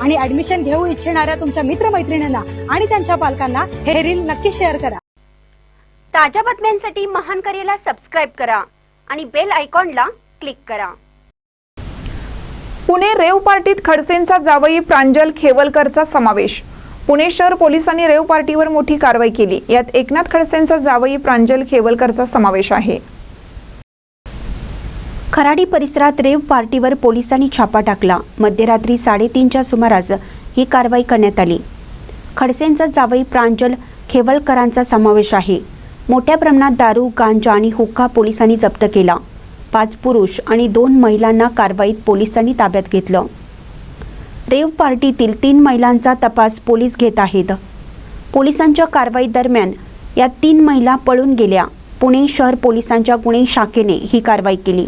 आणि ऍडमिशन घेऊ इच्छिणाऱ्या तुमच्या मित्रमैत्रिणींना आणि त्यांच्या पालकांना हे रील नक्की शेअर करा. ताज्या बातम्यांसाठी महान करेला सबस्क्राईब करा आणि बेल आयकॉनला क्लिक करा. पुणे रेव पार्टीत खडसेंचा जावई प्रांजल खेवलकरचा समावेश. पुणे शहर पोलिसांनी रेव पार्टीवर मोठी कारवाई केली. यात एकनाथ खडसेंचा जावई प्रांजल खेवलकरचा समावेश आहे. खराडी परिसरात रेव पार्टीवर पोलिसांनी छापा टाकला. मध्यरात्री साडेतीनच्या सुमारास ही कारवाई करण्यात आली. खडसेंचा जावई प्रांजल खेवलकरांचा समावेश आहे. मोठ्या प्रमाणात दारू गांजा आणि हुक्का पोलिसांनी जप्त केला. पाच पुरुष आणि दोन महिलांना कारवाईत पोलिसांनी ताब्यात घेतलं. रेव पार्टीतील तीन महिलांचा तपास पोलीस घेत आहेत. पोलिसांच्या कारवाई दरम्यान या तीन महिला पळून गेल्या. पुणे शहर पोलिसांच्या गुन्हे शाखेने ही कारवाई केली.